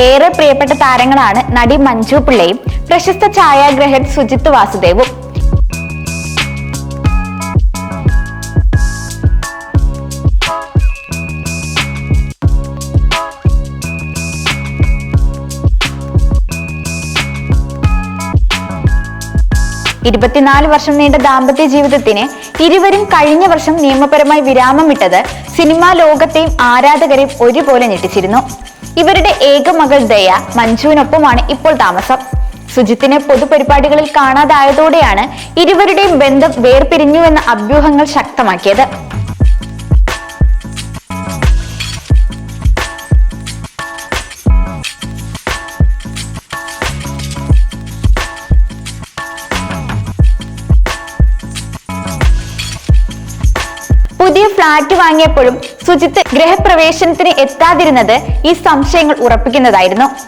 ഏറെ പ്രിയപ്പെട്ട താരങ്ങളാണ് നടി മഞ്ജു പിള്ളയും പ്രശസ്ത ഛായാഗ്രഹൻ സുജിത് വാസുദേവും. ഇരുപത്തിനാല് വർഷം നീണ്ട ദാമ്പത്യ ജീവിതത്തിന് ഇരുവരും കഴിഞ്ഞ വർഷം നിയമപരമായി വിരാമം ഇട്ടത് സിനിമാ ലോകത്തെയും ആരാധകരെയും ഒരുപോലെ ഞെട്ടിച്ചിരുന്നു. ഇവരുടെ ഏക മകൾ ദയ മഞ്ജുവിനൊപ്പമാണ് ഇപ്പോൾ താമസം. സുജിത്തിനെ പൊതുപരിപാടികളിൽ കാണാതായതോടെയാണ് ഇരുവരുടെയും ബന്ധം വേർപിരിഞ്ഞുവെന്ന അഭ്യൂഹങ്ങൾ ശക്തമാക്കിയത്. പുതിയ ഫ്ളാറ്റ് വാങ്ങിയപ്പോഴും സുജിത്ത് ഗൃഹപ്രവേശനത്തിന് എത്താതിരുന്നത് ഈ സംശയങ്ങൾ ഉറപ്പിക്കുന്നതായിരുന്നു.